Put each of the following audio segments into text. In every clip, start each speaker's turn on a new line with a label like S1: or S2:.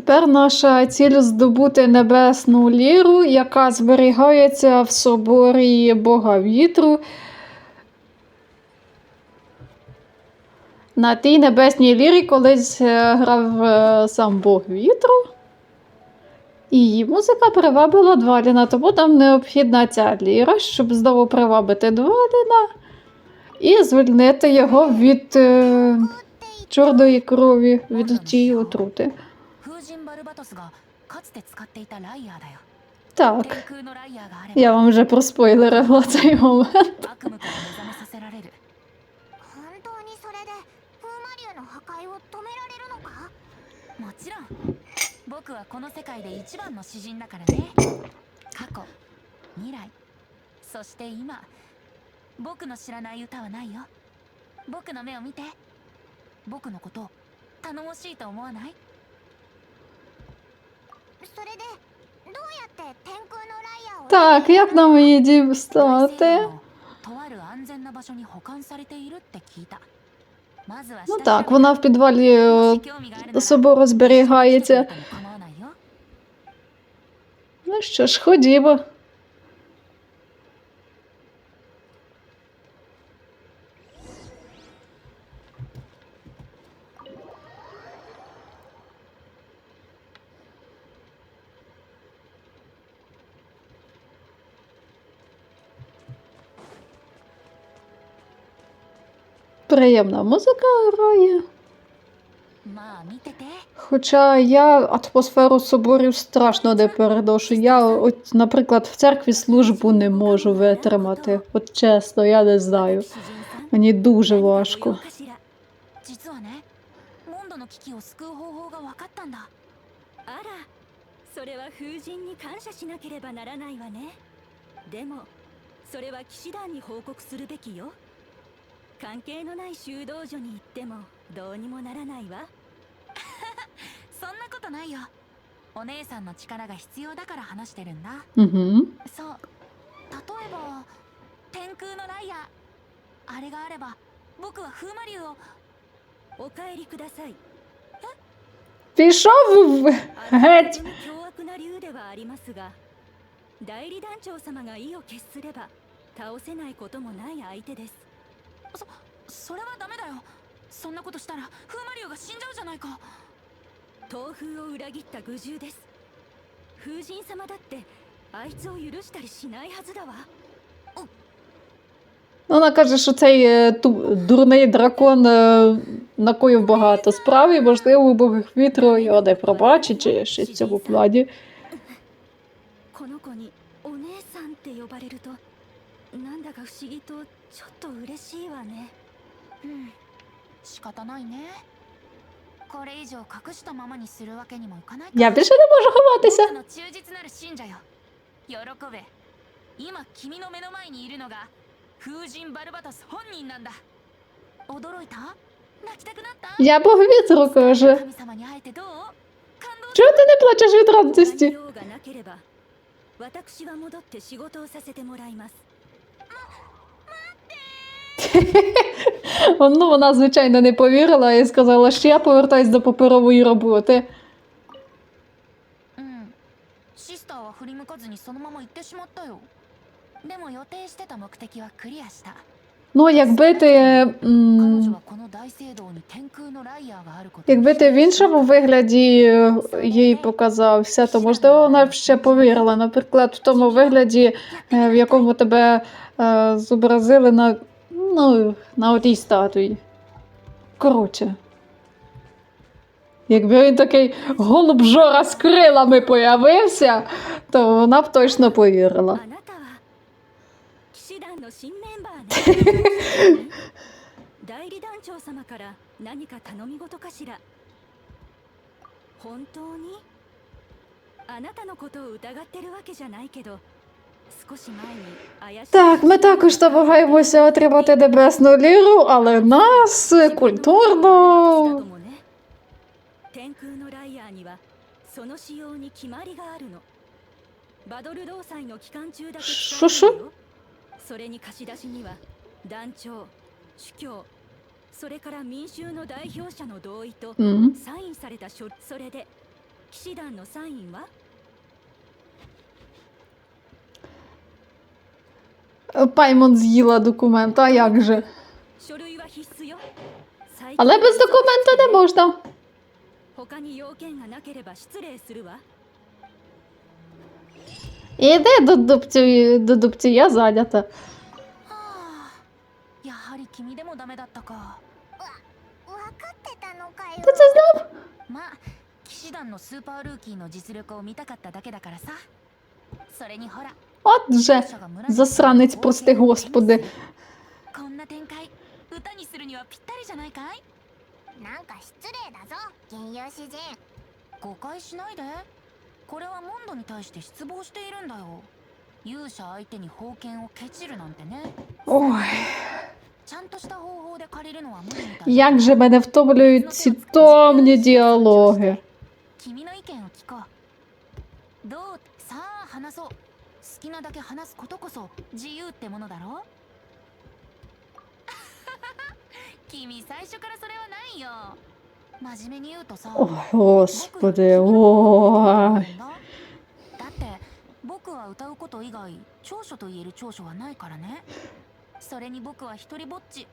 S1: Тепер наша ціль здобути небесну ліру, яка зберігається в соборі Бога вітру. На тій небесній лірі колись е, грав е, сам Бог вітру. Її музика привабила Дваліна, тому нам необхідна ця ліра, щоб знову привабити Дваліна і звільнити його від е, чорної крові, від тієї отрути.
S2: 風神バルバトスがかつて使っていたライヤーだよ
S1: Так,
S2: 天空のライヤーがあれば
S1: я вам вже проспойлерила цей момент.
S2: 悪夢から目覚めさせられる
S3: 本当にそれで風魔竜の破壊を止められるのか
S2: もちろん僕はこの世界で一番の詩人だからね過去未来そして今僕の知らない歌はないよ僕の目を見て僕のこと頼もしいと思わない
S1: Так, як нам її дістати? Ну так, вона в підвалі собору зберігається. Ну що ж, ходімо. Приємна музика грає. Хоча я атмосферу соборів страшно не переношу. Я, от, наприклад, в церкві службу не можу витримати. От чесно, я не знаю. Мені дуже важко.
S4: 関係のない修道女に行ってもどうにもならないわ
S2: そんなことないよお姉さんの力が必要だから話してるんだ
S1: Угу.
S2: そう例えば天空のライヤーあれがあれば僕は風魔竜を
S4: お帰りください
S1: Пішов в
S4: あの
S1: геть.
S4: とても凶悪な竜ではありますが代理団長様が意を決すれば倒せないこともない相手です
S2: それはダメだよそんなことしたら風魔竜が死んじゃうじゃないか
S4: 東風を裏切った愚獣です風神様だってあいつを許したりしないはずだわ
S1: Вона каже, що цей е, ту- дурний дракон е, накоїв багато справ, і можливо, Бог вітру його не пробачить, чи щось в цьому плані.
S4: この子にお姉さんって呼ばれるとなんだか不思議と ちょっと嬉しいわね
S2: うん仕方ないねこれ以上隠したままにするわけにもいかないから
S1: Я більше не можу ховатися.
S2: 僕の忠実なる信者よ喜べ今君の目の前にいるのが風神バルバトス本人なんだ驚いた泣きたくなった
S1: Я Бог вітру каже.
S2: 神様に会えてどう感動
S1: Чого ти не плачеш від
S4: 何
S1: радості?
S4: 用がなければ私は戻って仕事をさせてもらいます
S1: Ну, Вона, звичайно, не повірила і сказала, що я повертаюсь до паперової роботи. Ну, якби ти. М якби ти в іншому вигляді е, їй показався, то можливо вона б ще повірила. Наприклад, в тому вигляді, е, в якому тебе е зобразили на ну, на отій статуї. Коротше. Якби він такий голуб жора з крилами появився, то вона б точно повірила. Так, ми також намагаємося отримати небесну ліру, але нас е,
S4: だ
S1: культурно
S4: ともね天空のライヤーにはその仕様に決まりがあるのバドル労災の期間中だけ使えるのよそれに貸し出しには団長主教それから民衆の代表者の同意と
S1: Мгм.
S4: サインされた書それで 騎士団のサインは
S1: Паймон з'їла документ, а як же?
S4: 書類は必須よ最近
S1: Але без документа не можна.
S4: 他に要件がなければ失礼するわ
S1: Іди до дубцю, до дубцю, я зайнята.
S2: はあやはり君でもダメだったか
S3: 分かってたのかよ
S1: Ти це знав?
S2: まあ騎士団のスーパールーキーの実力を見たかっただけだからさそれにほら
S1: От же засранець, прости господи. Ой. Як же мене втомлюють ці томні діалоги.
S2: 君の意見を聞こうどうさあ話そう好きなだけ話すことこそ自由ってものだろ君最初からそれはないよ真面目に言うとさ
S1: О, господи, ой.
S2: だって僕は歌うこと以外長所と言える長所はないからねそれに僕は一人ぼっち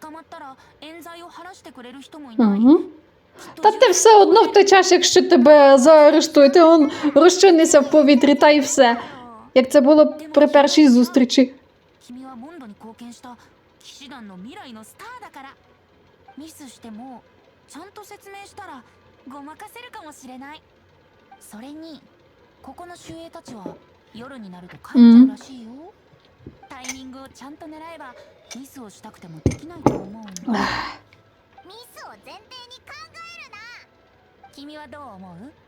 S2: 捕まったら冤罪を晴らしてくれる人もいない、
S1: Угу.
S2: きっと
S1: Та ти все одно втечеш, якщо тебе заарештують, ти он розчинися в повітрі та й все. Як це було при першій зустрічі.
S2: 君はモンドに貢献した騎士団の未来のスターだからミスしてもちゃんと説明したらごまかせるかもしれないそれにここの守衛たちは夜になると帰っちゃうらしいよ、タイミングをちゃんと狙えばミスをしたくてもできないと思うんだ
S3: ミスを前提に考えるな
S2: 君はどう思う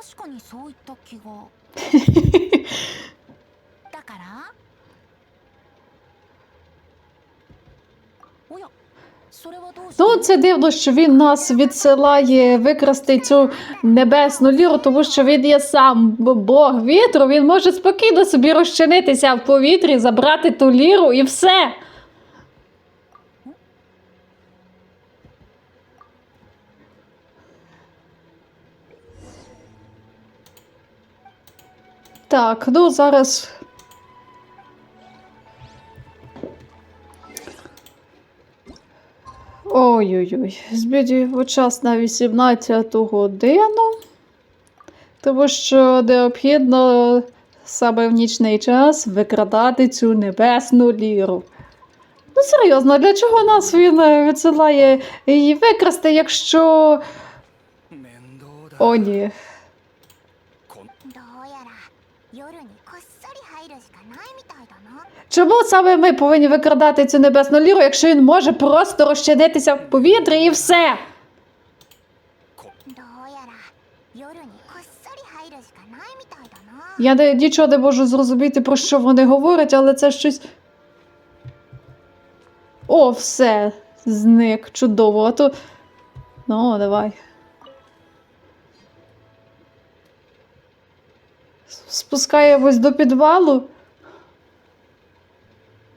S2: 確かにそういった気がだからおやそれはどうして
S1: Ну, це дивно, що він нас відсилає викрасти цю небесну ліру, тому що він є сам б- Бог вітру. Він може спокійно собі розчинитися в повітрі, забрати ту ліру і все. Так, ну зараз. Ой-ой-ой, збідів час на 18 годину, тому що необхідно саме в нічний час викрадати цю небесну ліру. Ну, серйозно, для чого нас він е, відсилає її викрасти, якщо. О, ні. Чому саме ми повинні викрадати цю небесну ліру, якщо він може просто розчинитися в повітрі і все? Я не, нічого не можу зрозуміти, про що вони говорять, але це щось. О, все. Зник. Чудово. А то... Ну, давай. Спускаємось до підвалу.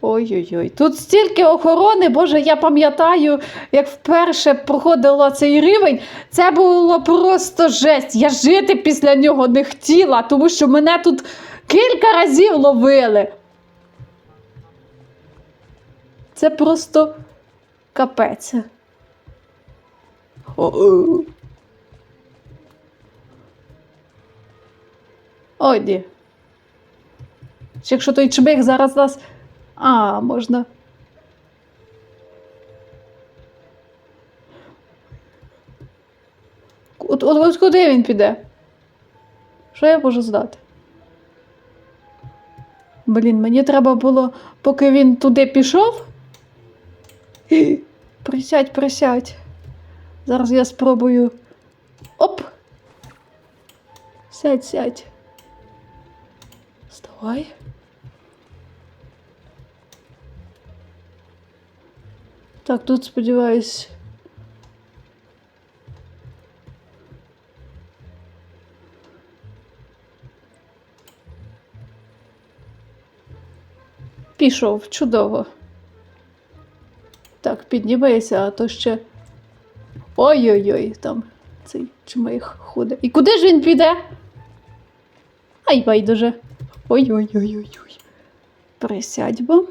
S1: Ой-ой-ой, тут стільки охорони, боже, я пам'ятаю, як вперше проходила цей рівень, це було просто жесть. Я жити після нього не хотіла, тому що мене тут кілька разів ловили. Це просто капець. О-о. Ой, ні. Якщо той чмих зараз нас. А, можна. От, от, от куди він піде? Що я можу здати? Блін, мені треба було, поки він туди пішов. Присядь, присядь. Зараз я спробую. Оп! Сядь, сядь. Вставай. Так, тут сподіваюсь. Пішов, чудово. Так, піднімайся, а то ще. Ой-ой-ой, там цей чмих ходить. І куди ж він піде? Ай, байдуже. Ой-ой-ой-ой-ой. Присядь бо.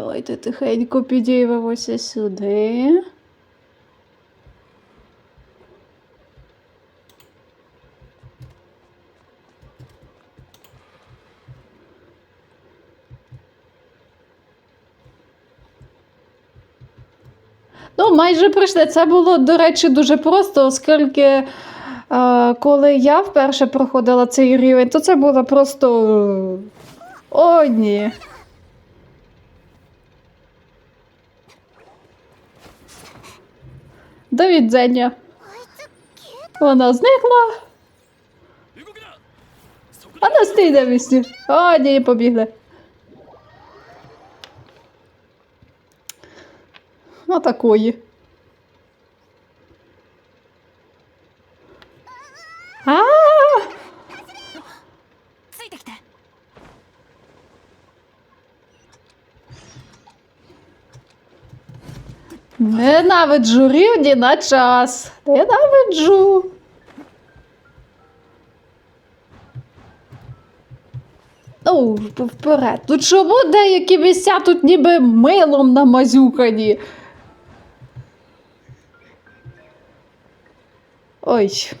S1: Давайте тихенько підіймемося сюди. Ну, майже пройшли. Це було, до речі, дуже просто, оскільки е, коли я вперше проходила цей рівень, то це було просто. О, ні. До відзення. Вона зникла. А не стій на місці. О, ні, побігли. Отакої. Ненавиджу рівні на час. Ненавиджу. Ну, вперед. Ну чому деякі місця тут ніби милом намазюкані? Ой,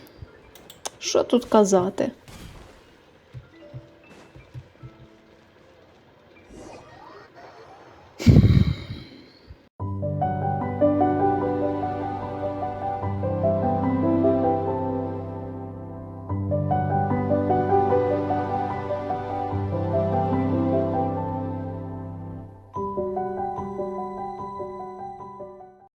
S1: що тут казати?